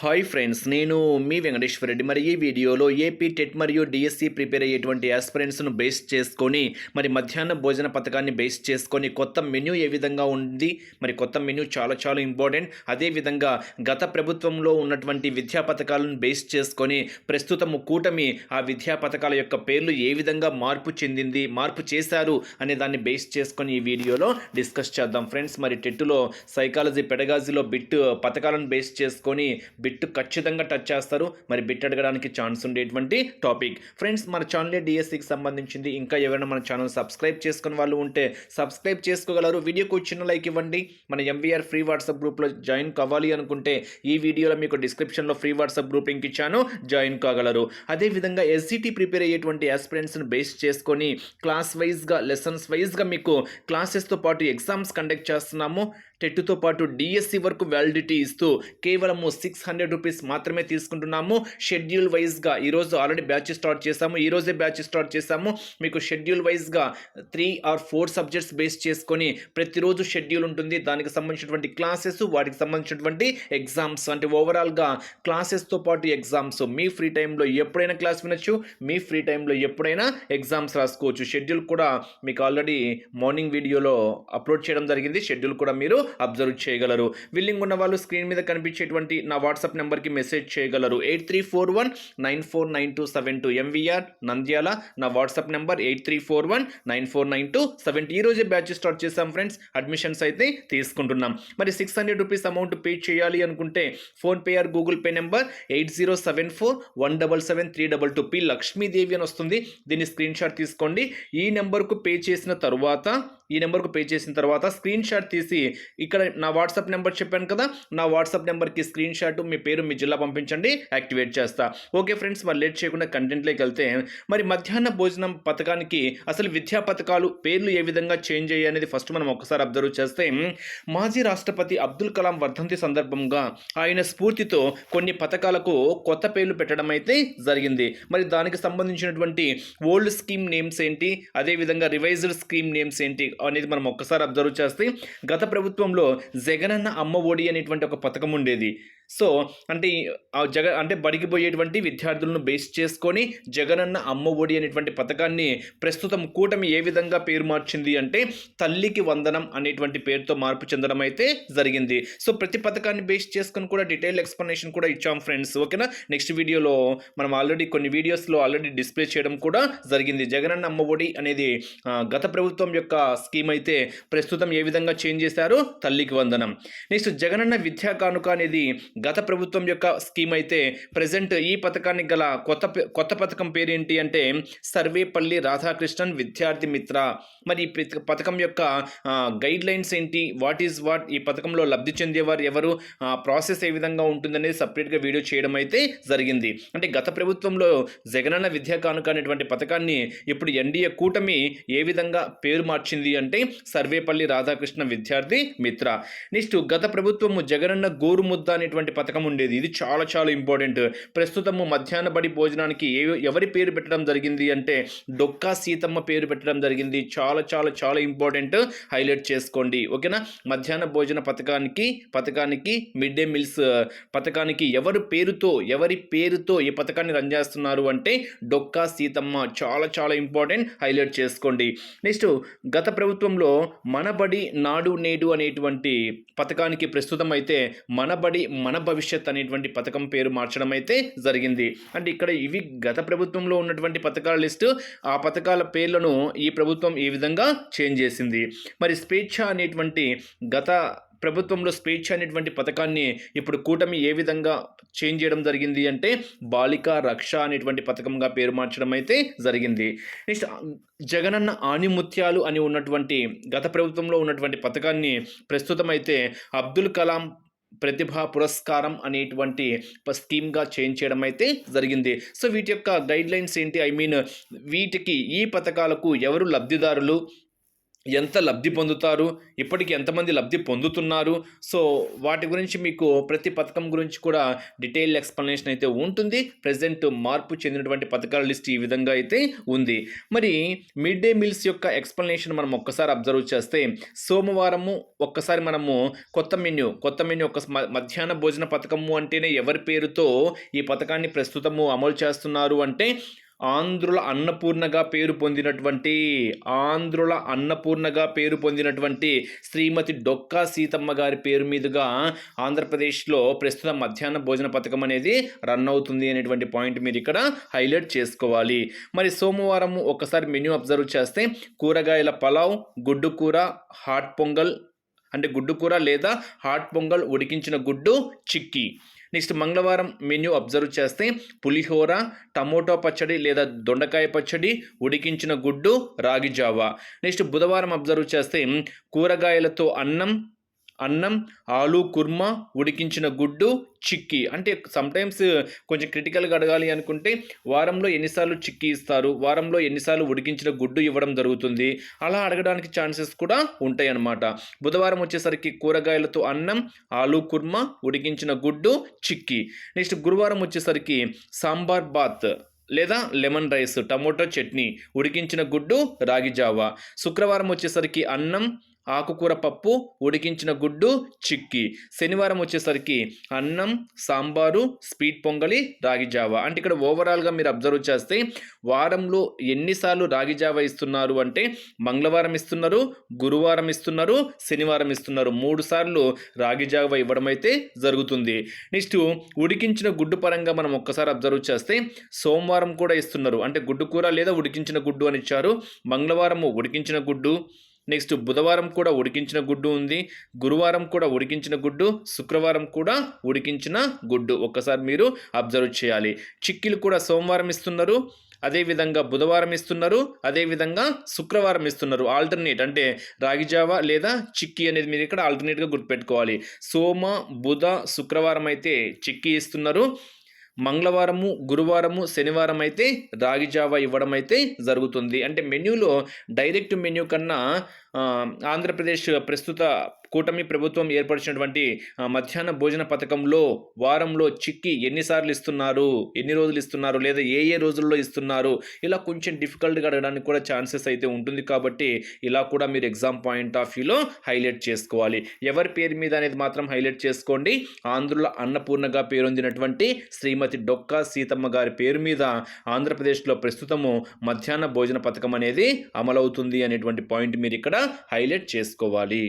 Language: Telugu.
హాయ్ ఫ్రెండ్స్ నేను మీ వెంకటేశ్వర రెడ్డి. మరి ఈ వీడియోలో ఏపీ టెట్ మరియు డిఎస్సి ప్రిపేర్ అయ్యేటువంటి ఆస్పిరెంట్స్ను బేస్ చేసుకొని మరి మధ్యాహ్న భోజన పథకాన్ని బేస్ చేసుకొని కొత్త మెన్యూ ఏ విధంగా ఉంది మరి కొత్త మెన్యూ చాలా చాలా ఇంపార్టెంట్ అదేవిధంగా గత ప్రభుత్వంలో ఉన్నటువంటి విద్యా పథకాలను బేస్ చేసుకొని ప్రస్తుతము కూటమి ఆ విద్యా పథకాల యొక్క పేర్లు ఏ విధంగా మార్పు చెందింది మార్పు చేశారు అనే దాన్ని బేస్ చేసుకొని ఈ వీడియోలో డిస్కస్ చేద్దాం. ఫ్రెండ్స్ మరి టెట్టులో సైకాలజీ పెడగాజీలో బిట్ పథకాలను బేస్ చేసుకొని బిట్ ఖచ్చితంగా టచ్ చేస్తారు. మరి బిట్ అడగడానికి ఛాన్స్ ఉండేటువంటి టాపిక్ ఫ్రెండ్స్ మన ఛానల్ డిఎస్సికి సంబంధించింది. ఇంకా ఎవరైనా మన ఛానల్ సబ్స్క్రైబ్ చేసుకుని వాళ్ళు ఉంటే సబ్స్క్రైబ్ చేసుకోగలరు. వీడియోకి చిన్న లైక్ ఇవ్వండి. మన ఎంవీఆర్ ఫ్రీ వాట్సాప్ గ్రూప్లో జాయిన్ కావాలి అనుకుంటే ఈ వీడియోలో మీకు డిస్క్రిప్షన్లో ఫ్రీ వాట్సాప్ గ్రూప్ లింక్ ఇచ్చాను. జాయిన్ కాగలరు. అదేవిధంగా ఎస్జిటి ప్రిపేర్ అయ్యేటువంటి ఆస్పిరెంట్స్ని బేస్ చేసుకొని క్లాస్ వైజ్గా లెసన్స్ వైజ్గా మీకు క్లాసెస్తో పాటు ఎగ్జామ్స్ కండక్ట్ చేస్తున్నాము. టెట్తో పాటు డిఎస్సి వరకు వ్యాలిడిటీ ఇస్తూ కేవలము సిక్స్ హండ్రెడ్ రూపీస్ మాత్రమే తీసుకుంటున్నాము. షెడ్యూల్ వైజ్గా ఈరోజు ఆల్రెడీ బ్యాచ్ స్టార్ట్ చేసాము ఈరోజే బ్యాచ్ స్టార్ట్ చేసాము మీకు షెడ్యూల్ వైజ్గా three or four subjects base చేసుకొని ప్రతిరోజు షెడ్యూల్ ఉంటుంది. దానికి సంబంధించినటువంటి క్లాసెస్ వాటికి సంబంధించినటువంటి ఎగ్జామ్స్. అంటే ఓవరాల్గా క్లాసెస్తో పాటు ఎగ్జామ్స్. మీ ఫ్రీ టైంలో ఎప్పుడైనా క్లాస్ వినొచ్చు. మీ ఫ్రీ టైంలో ఎప్పుడైనా ఎగ్జామ్స్ రాసుకోవచ్చు. షెడ్యూల్ కూడా మీకు ఆల్రెడీ మార్నింగ్ వీడియోలో అప్లోడ్ చేయడం జరిగింది. షెడ్యూల్ కూడా మీరు అబ్జర్వ్ చేయగలరు. విల్లింగ్ ఉన్న వాళ్ళు స్క్రీన్ మీద కనిపించేటువంటి నా వాట్సాప్ నెంబర్కి మెసేజ్ చేయగలరు. Eight three four one nine four nine two seven two MVR Nandyal. నా WhatsApp number eight three four one nine four nine two seven ఈ రోజే బ్యాచ్ స్టార్ట్ చేసాం ఫ్రెండ్స్ అడ్మిషన్స్ అయితే తీసుకుంటున్నాం. మరి six hundred rupees amount pay చేయాలి అనుకుంటే PhonePe or Google Pay number eight zero seven four one double seven three double two P Lakshmi Devi అని వస్తుంది. దీన్ని స్క్రీన్ షాట్ తీసుకోండి. ఈ నెంబర్కు పే చేసిన తరువాత ఈ నెంబర్కు పే చేసిన తర్వాత స్క్రీన్ షాట్ తీసి ఇక్కడ నా వాట్సాప్ నెంబర్ చెప్పాను కదా నా వాట్సాప్ నెంబర్కి స్క్రీన్ షాట్ మీ పేరు మీ జిల్లా పంపించండి యాక్టివేట్ చేస్తా. ఓకే ఫ్రెండ్స్ మరి లేట్ చేయకుండా కంటెంట్లోకి వెళ్తే మరి మధ్యాహ్న భోజనం పథకానికి అసలు విద్యా పథకాలు పేర్లు ఏ విధంగా చేంజ్ అయ్యాయి అనేది ఫస్ట్ మనం ఒకసారి అబ్జర్వ్ చేస్తే మాజీ రాష్ట్రపతి అబ్దుల్ కలాం వర్ధంతి సందర్భంగా ఆయన స్ఫూర్తితో కొన్ని పథకాలకు కొత్త పేర్లు పెట్టడం అయితే జరిగింది. మరి దానికి సంబంధించినటువంటి ఓల్డ్ స్కీమ్ నేమ్స్ ఏంటి? అదేవిధంగా రివైజ్డ్ స్కీమ్ నేమ్స్ ఏంటి? అనేది మనం ఒక్కసారి అబ్జర్వ్ చేస్తే గత ప్రభుత్వంలో జగనన్న అమ్మ ఒడి అనేటువంటి ఒక పథకం ఉండేది. సో అంటే ఆ జగ అంటే బడికి పోయేటువంటి విద్యార్థులను బేస్ చేసుకొని జగనన్న అమ్మ ఒడి అనేటువంటి పథకాన్ని ప్రస్తుతం కూటమి ఏ విధంగా పేరు మార్చింది అంటే తల్లికి వందనం అనేటువంటి పేరుతో మార్పు చెందడం అయితే జరిగింది. సో ప్రతి పథకాన్ని బేస్ చేసుకొని కూడా డీటెయిల్ ఎక్స్ప్లెనేషన్ కూడా ఇచ్చాం ఫ్రెండ్స్. ఓకేనా? నెక్స్ట్ వీడియోలో మనం ఆల్రెడీ కొన్ని వీడియోస్లో ఆల్రెడీ డిస్ప్లే చేయడం కూడా జరిగింది. జగనన్న అమ్మ ఒడి అనేది గత ప్రభుత్వం యొక్క స్కీమ్ అయితే ప్రస్తుతం ఏ విధంగా చేంజ్ చేశారు? తల్లికి వందనం. నెక్స్ట్ జగనన్న విద్యా కానుక అనేది గత ప్రభుత్వం యొక్క స్కీమ్ అయితే ప్రజెంట్ ఈ పథకానికి గల కొత్త పే- కొత్త పథకం పేరు ఏంటి అంటే సర్వేపల్లి రాధాకృష్ణన్ విద్యార్థి మిత్ర. మరి ఈ పథకం యొక్క గైడ్ లైన్స్ ఏంటి? What is what? ఈ పథకంలో లబ్ధి చెందేవారు ఎవరు? ప్రాసెస్ ఏ విధంగా ఉంటుందనేది సపరేట్గా వీడియో చేయడం అయితే జరిగింది. అంటే గత ప్రభుత్వంలో జగనన్న విద్యా కానుక అనేటువంటి పథకాన్ని ఇప్పుడు ఎన్డీఏ కూటమి ఏ విధంగా పేరు మార్చింది అంటే సర్వేపల్లి రాధాకృష్ణ విద్యార్థి మిత్ర. నెక్స్ట్ గత ప్రభుత్వము జగనన్న గోరు ముద్ద అనేటువంటి పథకం ఉండేది. ఇది చాలా చాలా ఇంపార్టెంట్. ప్రస్తుతము మధ్యాహ్న బడి భోజనానికి ఏ ఎవరి పేరు పెట్టడం జరిగింది అంటే డొక్కా సీతమ్మ పేరు పెట్టడం జరిగింది. చాలా చాలా చాలా ఇంపార్టెంట్. హైలైట్ చేసుకోండి. ఓకేనా? మధ్యాహ్న భోజన పథకానికి పథకానికి మిడ్ డే మీల్స్ పథకానికి ఎవరి పేరుతో ఎవరి పేరుతో ఈ పథకాన్ని రన్ చేస్తున్నారు అంటే డొక్కా సీతమ్మ. చాలా చాలా ఇంపార్టెంట్. హైలైట్ చేసుకోండి. నెక్స్ట్ గత ప్రభుత్వంలో మనబడి నాడు నేడు అనేటువంటి పథకానికి ప్రస్తుతం అయితే మనబడి మన భవిష్యత్ అనేటువంటి పథకం పేరు మార్చడం అయితే జరిగింది. అంటే ఇక్కడ ఇవి గత ప్రభుత్వంలో ఉన్నటువంటి పథకాల లిస్టు ఆ పథకాల పేర్లను ఈ ప్రభుత్వం ఈ విధంగా చేంజ్ చేసింది? మరి స్వేచ్ఛ అనేటువంటి గత ప్రభుత్వంలో స్వేచ్ఛ అనేటువంటి పథకాన్ని ఇప్పుడు కూటమి ఏ విధంగా చేంజ్ చేయడం జరిగింది అంటే బాలిక రక్ష అనేటువంటి పథకంగా పేరు మార్చడం అయితే జరిగింది. నెక్స్ట్ జగనన్న ఆణిముత్యాలు అని ఉన్నటువంటి గత ప్రభుత్వంలో ఉన్నటువంటి పథకాన్ని ప్రస్తుతం అయితే అబ్దుల్ కలాం ప్రతిభా పురస్కారం అనేటువంటి స్కీమ్గా చేంజ్ చేయడం అయితే జరిగింది. సో వీటి యొక్క గైడ్ లైన్స్ ఏంటి? ఐ మీన్ వీటికి ఈ పథకాలకు ఎవరు లబ్ధిదారులు? ఎంత లబ్ధి పొందుతారు ఇప్పటికి ఎంతమంది లబ్ధి పొందుతున్నారు? సో వాటి గురించి మీకు ప్రతి పథకం గురించి కూడా డీటెయిల్ ఎక్స్ప్లెనేషన్ అయితే ఉంటుంది. ప్రజెంట్ మార్పు చెందినటువంటి పథకాల లిస్ట్ ఈ విధంగా అయితే ఉంది. మరి మిడ్ డే మీల్స్ యొక్క ఎక్స్ప్లెనేషన్ మనం ఒక్కసారి అబ్జర్వ్ చేస్తే సోమవారము ఒక్కసారి మనము కొత్త మెన్యూ కొత్త మెన్యూ ఒక మ- మధ్యాహ్న భోజన పథకము అంటేనే ఎవరి పేరుతో ఈ పథకాన్ని ప్రస్తుతము అమలు చేస్తున్నారు అంటే ఆంధ్రుల అన్నపూర్ణగా పేరు పొందినటువంటి ఆంధ్రుల అన్నపూర్ణగా పేరు పొందినటువంటి శ్రీమతి డొక్కా సీతమ్మ గారి పేరు మీదుగా ఆంధ్రప్రదేశ్లో ప్రస్తుత మధ్యాహ్న భోజన పథకం అనేది రన్ అవుతుంది అనేటువంటి పాయింట్ మీరు ఇక్కడ హైలైట్ చేసుకోవాలి. మరి సోమవారం ఒకసారి మెన్యూ అబ్జర్వ్ చేస్తే కూరగాయల పలావ్ గుడ్డు కూర హాట్ పొంగల్ అంటే గుడ్డు కూర లేదా హాట్ పొంగల్ ఉడికించిన గుడ్డు చిక్కీ. నెక్స్ట్ మంగళవారం మెన్యూ అబ్జర్వ్ చేస్తే పులిహోర టమోటో పచ్చడి లేదా దొండకాయ పచ్చడి ఉడికించిన గుడ్డు రాగి జావా. నెక్స్ట్ బుధవారం అబ్జర్వ్ చేస్తే కూరగాయలతో అన్నం అన్నం ఆలు కుర్మా ఉడికించిన గుడ్డు చిక్కీ. అంటే సమ్టైమ్స్ కొంచెం క్రిటికల్గా అడగాలి అనుకుంటే వారంలో ఎన్నిసార్లు చిక్కీ ఇస్తారు? వారంలో ఎన్నిసార్లు ఉడికించిన గుడ్డు ఇవ్వడం జరుగుతుంది? అలా అడగడానికి ఛాన్సెస్ కూడా ఉంటాయి అన్నమాట బుధవారం వచ్చేసరికి కూరగాయలతో అన్నం ఆలు కుర్మా ఉడికించిన గుడ్డు చిక్కీ. నెక్స్ట్ గురువారం వచ్చేసరికి సాంబార్ బాత్ లేదా లెమన్ రైస్ టమోటో చట్నీ ఉడికించిన గుడ్డు రాగి జావా. శుక్రవారం వచ్చేసరికి అన్నం ఆకుకూర పప్పు ఉడికించిన గుడ్డు చిక్కి. శనివారం వచ్చేసరికి అన్నం సాంబారు స్వీట్ పొంగలి రాగి జావా. అంటే ఇక్కడ ఓవరాల్గా మీరు అబ్జర్వ్ చేస్తే వారంలో ఎన్నిసార్లు రాగి జావా ఇస్తున్నారు అంటే మంగళవారం ఇస్తున్నారు గురువారం ఇస్తున్నారు శనివారం ఇస్తున్నారు. మూడు సార్లు రాగి జావా ఇవ్వడం అయితే జరుగుతుంది. నెక్స్ట్ ఉడికించిన గుడ్డు పరంగా మనం ఒక్కసారి అబ్జర్వ్ చేస్తే సోమవారం కూడా ఇస్తున్నారు. అంటే గుడ్డు కూర లేదా ఉడికించిన గుడ్డు అని ఇచ్చారు. మంగళవారము ఉడికించిన గుడ్డు నెక్స్ట్ బుధవారం కూడా ఉడికించిన గుడ్డు ఉంది. గురువారం కూడా ఉడికించిన గుడ్డు శుక్రవారం కూడా ఉడికించిన గుడ్డు. ఒక్కసారి మీరు అబ్జర్వ్ చేయాలి. చిక్కీలు కూడా సోమవారం ఇస్తున్నారు అదేవిధంగా బుధవారం ఇస్తున్నారు అదేవిధంగా శుక్రవారం ఇస్తున్నారు. ఆల్టర్నేట్ అంటే రాగిజావ లేదా చిక్కీ అనేది మీరు ఇక్కడ ఆల్టర్నేట్గా గుర్తుపెట్టుకోవాలి. సోమ బుధ శుక్రవారం అయితే చిక్కీ ఇస్తున్నారు. మంగళవారము గురువారము శనివారం అయితే రాగి జావా ఇవ్వడం అయితే జరుగుతుంది. అంటే మెన్యూలో డైరెక్ట్ మెన్యూ కన్నా ఆంధ్రప్రదేశ్ ప్రస్తుత కూటమి ప్రభుత్వం ఏర్పరిచినటువంటి మధ్యాహ్న భోజన పథకంలో వారంలో చిక్కి ఎన్నిసార్లు ఇస్తున్నారు ఎన్ని రోజులు ఇస్తున్నారు లేదా ఏ ఏ రోజుల్లో ఇస్తున్నారు ఇలా కొంచెం డిఫికల్ట్గా అడగడానికి కూడా ఛాన్సెస్ అయితే ఉంటుంది కాబట్టి ఇలా కూడా మీరు ఎగ్జామ్ పాయింట్ ఆఫ్ వ్యూలో హైలైట్ చేసుకోవాలి. ఎవరి పేరు మీద అనేది మాత్రం హైలైట్ చేసుకోండి. ఆంధ్రుల అన్నపూర్ణగా పేరొందినటువంటి శ్రీమతి డొక్కా సీతమ్మ గారి పేరు మీద ఆంధ్రప్రదేశ్లో ప్రస్తుతము మధ్యాహ్న భోజన పథకం అనేది అమలవుతుంది అనేటువంటి పాయింట్ మీరు ఇక్కడ హైలైట్ చేసుకోవాలి.